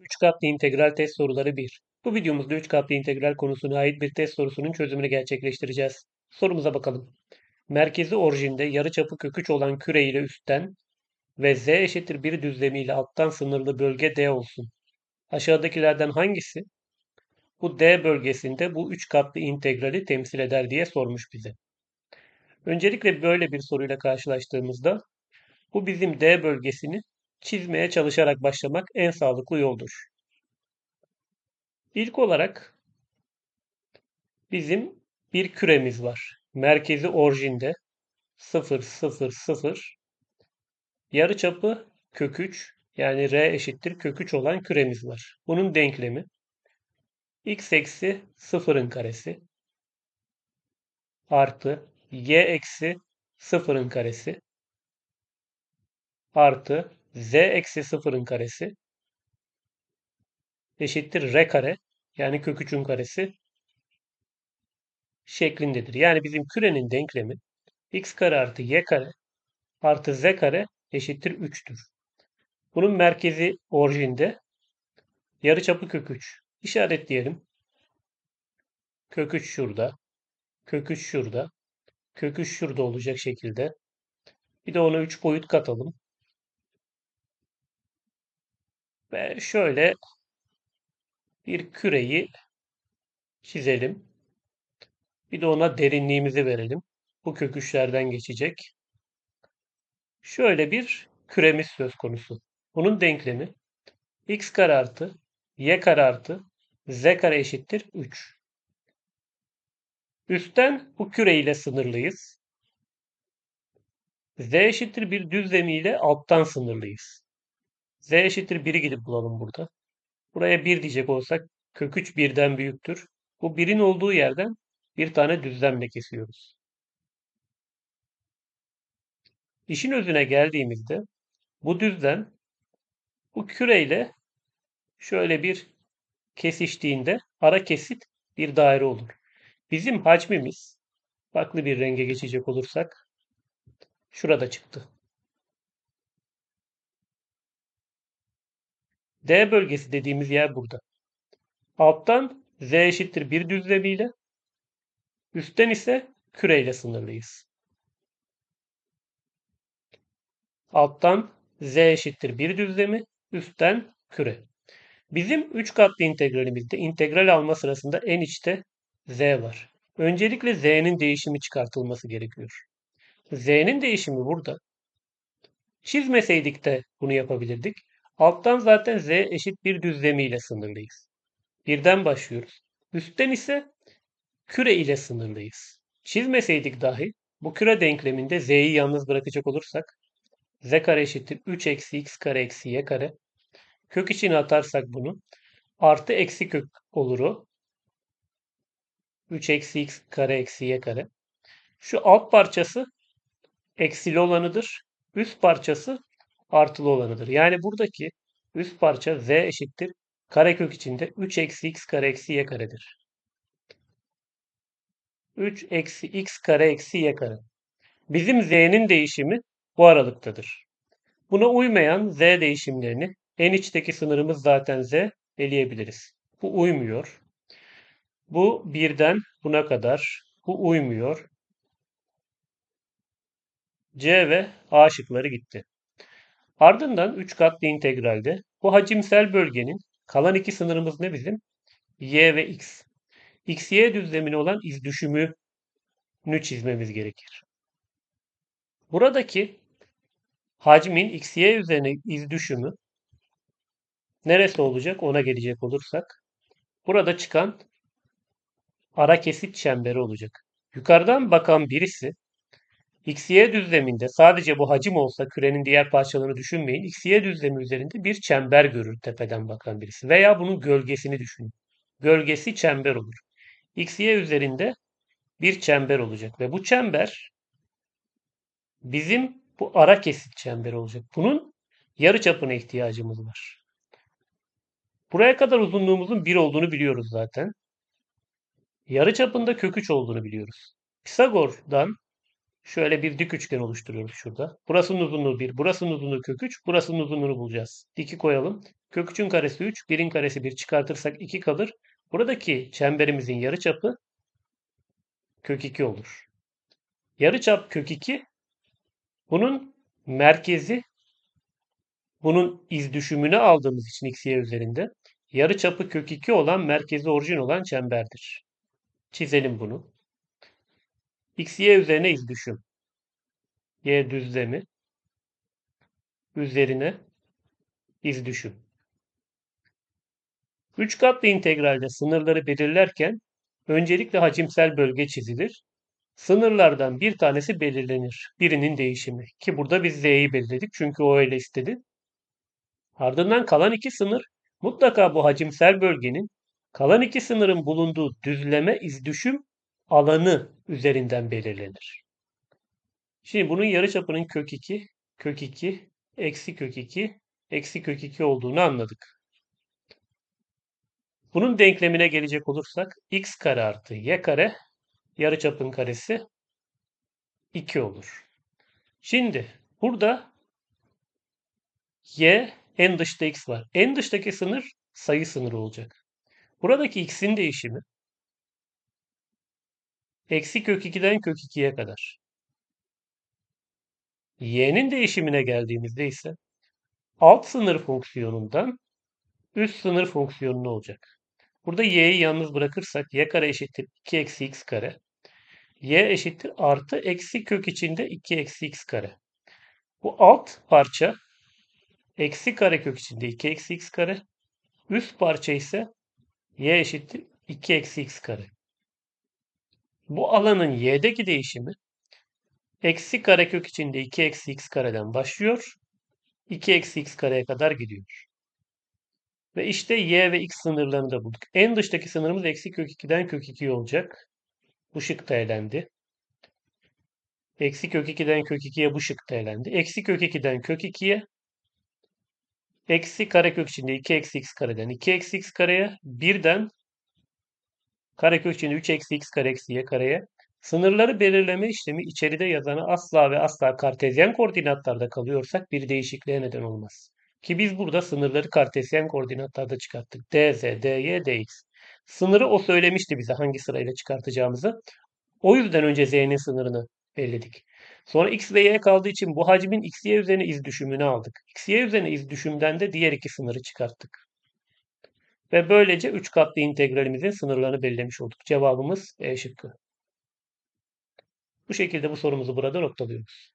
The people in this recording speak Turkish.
3 katlı integral test soruları 1. Bu videomuzda 3 katlı integral konusuna ait bir test sorusunun çözümünü gerçekleştireceğiz. Sorumuza bakalım. Merkezi orijinde yarıçapı kök 3 olan küre ile üstten ve z eşittir 1 düzlemiyle alttan sınırlı bölge D olsun. Aşağıdakilerden hangisi bu D bölgesinde bu 3 katlı integrali temsil eder diye sormuş bize. Öncelikle böyle bir soruyla karşılaştığımızda bu bizim D bölgesini çizmeye çalışarak başlamak en sağlıklı yoldur. İlk olarak bizim bir küremiz var. Merkezi orijinde 0 0 0 yarıçapı kök 3 yani r eşittir kök 3 olan küremiz var. Bunun denklemi x eksi 0'ın karesi artı y eksi 0'ın karesi artı z eksi 0'ın karesi eşittir r kare yani kök 3'ün karesi şeklindedir. Yani bizim kürenin denklemi x kare artı y kare artı z kare eşittir 3'tür. Bunun merkezi orijinde yarıçapı kök 3. İşaretleyelim. Kök 3 şurada. Kök 3 şurada. Kök 3 şurada olacak şekilde. Bir de ona 3 boyut katalım. Ve şöyle bir küreyi çizelim. Bir de ona derinliğimizi verelim. Bu köküşlerden geçecek. Şöyle bir küremiz söz konusu. Bunun denklemi x kare artı y kare artı z kare eşittir 3. Üstten bu küre ile sınırlıyız. z eşittir bir düzlemiyle alttan sınırlıyız. Z eşittir 1'i gidip bulalım burada. Buraya 1 diyecek olsak kök 3 birden büyüktür. Bu 1'in olduğu yerden bir tane düzlemle kesiyoruz. İşin özüne geldiğimizde bu düzlem bu küreyle şöyle bir kesiştiğinde ara kesit bir daire olur. Bizim hacmimiz farklı bir renge geçecek olursak şurada çıktı. D bölgesi dediğimiz yer burada. Alttan z eşittir bir düzlemiyle üstten ise küreyle sınırlıyız. Alttan z eşittir bir düzlemi, üstten küre. Bizim 3 katlı integralimizde integral alma sırasında en içte z var. Öncelikle z'nin değişimi çıkartılması gerekiyor. z'nin değişimi burada. Çizmeseydik de bunu yapabilirdik. Alttan zaten z eşit bir düzlemiyle sınırlıyız. Birden başlıyoruz. Üstten ise küre ile sınırlıyız. Çizmeseydik dahi bu küre denkleminde z'yi yalnız bırakacak olursak z kare eşittir 3 eksi x kare eksi y kare. Kök içine atarsak bunu artı eksi kök olur o. 3 eksi x kare eksi y kare. Şu alt parçası eksili olanıdır. Üst parçası artılı olanıdır. Yani buradaki üst parça z eşittir. Karekök içinde 3 eksi x kare eksi y karedir. 3 eksi x kare eksi y kare. Bizim z'nin değişimi bu aralıktadır. Buna uymayan z değişimlerini en içteki sınırımız zaten z eleyebiliriz. Bu uymuyor. Bu birden buna kadar. Bu uymuyor. C ve A şıkları gitti. Ardından 3 katlı integralde bu hacimsel bölgenin kalan iki sınırımız ne bizim? Y ve X. X, Y düzlemine olan iz düşümünü çizmemiz gerekir. Buradaki hacmin X, Y üzerine iz düşümü neresi olacak ona gelecek olursak burada çıkan ara kesit çemberi olacak. Yukarıdan bakan birisi XY düzleminde sadece bu hacim olsa kürenin diğer parçalarını düşünmeyin. XY düzlemi üzerinde bir çember görür tepeden bakan birisi. Veya bunun gölgesini düşünün. Gölgesi çember olur. XY üzerinde bir çember olacak ve bu çember bizim bu ara kesit çemberi olacak. Bunun yarı çapına ihtiyacımız var. Buraya kadar uzunluğumuzun 1 olduğunu biliyoruz zaten. Yarı çapında kök 3 olduğunu biliyoruz. Pisagor'dan Şöyle bir dik üçgen oluşturuyoruz şurada. Burasının uzunluğu 1, burasının uzunluğu kök 3, burasının uzunluğunu bulacağız. Diki koyalım. Kök 3'ün karesi 3, 1'in karesi 1 çıkartırsak 2 kalır. Buradaki çemberimizin yarıçapı kök 2 olur. Yarıçap kök 2 bunun merkezi bunun iz düşümünü aldığımız için x, y üzerinde yarıçapı kök 2 olan merkezi orijin olan çemberdir. Çizelim bunu. X, y üzerine iz düşüm. y düzlemi üzerine iz düşüm. Üç katlı integralde sınırları belirlerken öncelikle hacimsel bölge çizilir. Sınırlardan bir tanesi belirlenir. Birinin değişimi. Ki burada biz z'yi belirledik çünkü o öyle istedi. Ardından kalan iki sınır mutlaka bu hacimsel bölgenin kalan iki sınırın bulunduğu düzleme izdüşüm alanı üzerinden belirlenir. Şimdi bunun yarıçapının kök 2, kök 2, eksi kök 2, eksi kök 2 olduğunu anladık. Bunun denklemine gelecek olursak x kare artı y kare yarıçapın karesi 2 olur. Şimdi burada y en dışta x var. En dıştaki sınır sayı sınırı olacak. Buradaki x'in değişimi eksi kök 2'den kök 2'ye kadar. y'nin değişimine geldiğimizde ise alt sınır fonksiyonundan üst sınır fonksiyonunu olacak. Burada y'yi yalnız bırakırsak y kare eşittir 2 eksi x kare. y eşittir artı eksi kök içinde 2 eksi x kare. Bu alt parça eksi kare kök içinde 2 eksi x kare. Üst parça ise y eşittir 2 eksi x kare. Bu alanın y'deki değişimi eksi kare kök içinde 2 eksi x kareden başlıyor. 2 eksi x kareye kadar gidiyor. Ve işte y ve x sınırlarını da bulduk. En dıştaki sınırımız eksi kök 2'den kök 2 olacak. Bu şık da elendi. Eksi kök 2'den kök 2'ye bu şık da elendi. Eksi kök 2'den kök 2'ye eksi karekök içinde 2 eksi x kareden 2 eksi x kareye birden karekök içinde 3 eksi x kare eksi y kareye sınırları belirleme işlemi içeride yazanı asla ve asla kartezyen koordinatlarda kalıyorsak bir değişikliğe neden olmaz. Ki biz burada sınırları kartezyen koordinatlarda çıkarttık. dz, dy, dx. Sınırı o söylemişti bize hangi sırayla çıkartacağımızı. O yüzden önce z'nin sınırını belirledik. Sonra x ve y kaldığı için bu hacmin x, y üzerine iz düşümünü aldık. x, y üzerine iz düşümden de diğer iki sınırı çıkarttık. Ve böylece 3 katlı integralimizin sınırlarını belirlemiş olduk. Cevabımız E şıkkı. Bu şekilde bu sorumuzu burada noktalıyoruz.